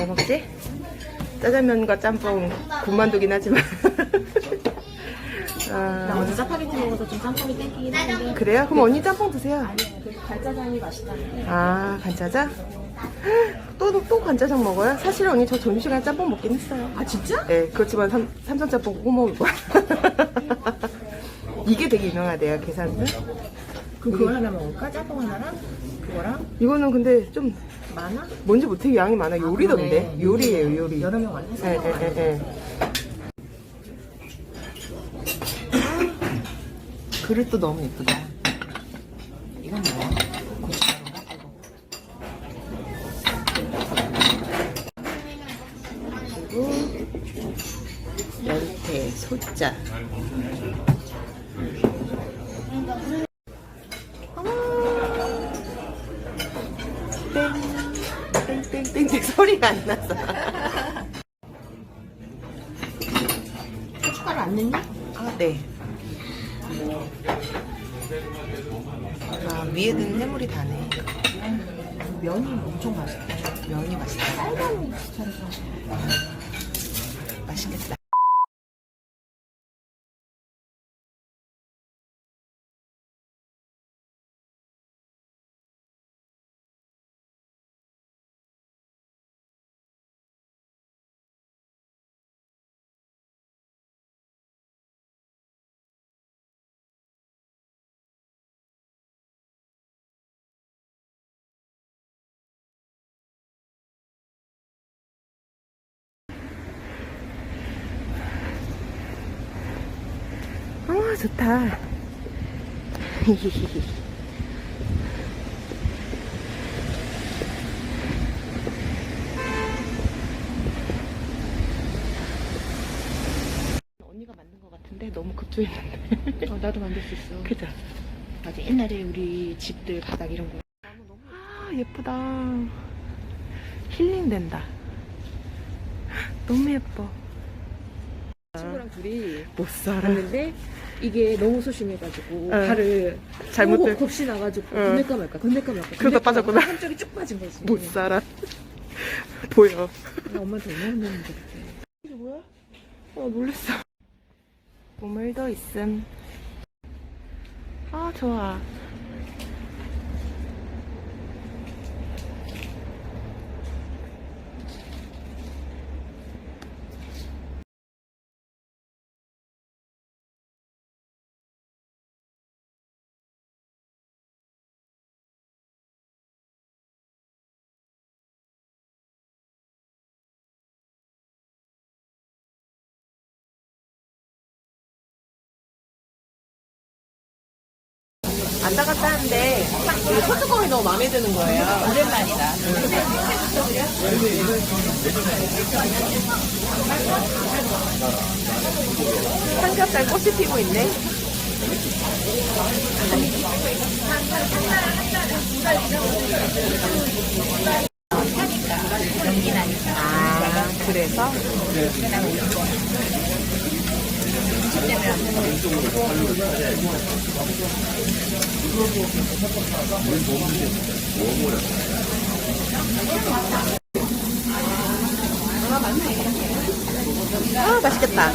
뭐 먹지? 짜장면과 짬뽕 군만두긴 하지만 나 아, 어제 짜파게티 먹어서 좀 짬뽕이 땡기긴 하는데 그래요? 그럼 언니 짬뽕 드세요 그 갈짜장이 맛있다는데 아 간짜장? 또, 또 간짜장 먹어요? 사실 언니 저 점심시간에 짬뽕 먹긴 했어요 아 진짜? 네 그렇지만 삼, 삼선 짬뽕 꼭 먹을 거야 이게 되게 유명하대요 계산은 그럼 그걸 하나 먹을까? 짬뽕 하나랑 그거랑 이거는 근데 좀 많아? 뭔지 못해 양이 많아 요리던데 그러네. 요리예요 요리 여러 명 왔네 예, 예, 예, 예. 그릇도 너무 예쁘다. 이건 뭐야? 고춧가루인가? 그리고 연태, 소자. 땡땡땡땡 소리가 안 나서. 고춧가루 안 넣니? 아, 네. 아, 위에 든 해물이 다네. 면이 엄청 맛있다 면이 맛있다. 쌀밥이 비슷해서 맛있겠다. 아, 좋다. 언니가 만든 것 같은데 너무 급조했는데. 어, 나도 만들 수 있어 그죠? 맞아 옛날에 우리 집들 바닥 이런 거 아, 예쁘다. 힐링된다. 너무 예뻐. 친구랑 둘이 못 살아. 갔는데 이게 너무 소심해가지고 응. 발을 잘못 들- 겁이 나가지고 응. 건넬까 말까 건넬까 말까 그러다 빠졌구나. 말까 한쪽이 쭉 빠진 거지 못 살아. 보여. 나 엄마한테 얼마나 그때 이게 뭐야? 어, 놀랬어. 보물도 있음. 아, 좋아. 왔다 갔다 하는데 이 소뚜껑이 너무 마음에 드는 거예요. 오랜만이다. 삼겹살 꽃이 피고 있네. 아, 그래서? 아, 맛있겠다.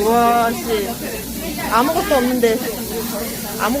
우와, 씨. 아무것도 없는데. 아무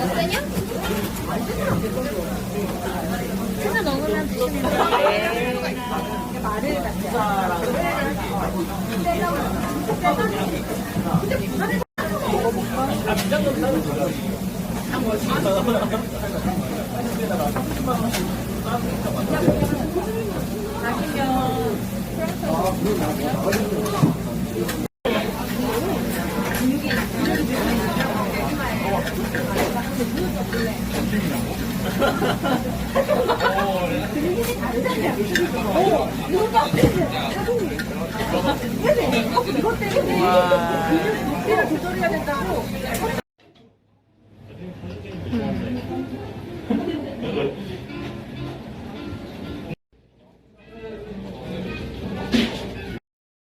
몇 개냐? 하나 먹으면 드시면 돼요. 말을 같아요. 아니면 이것 때문에 이때를 조절해야 된다고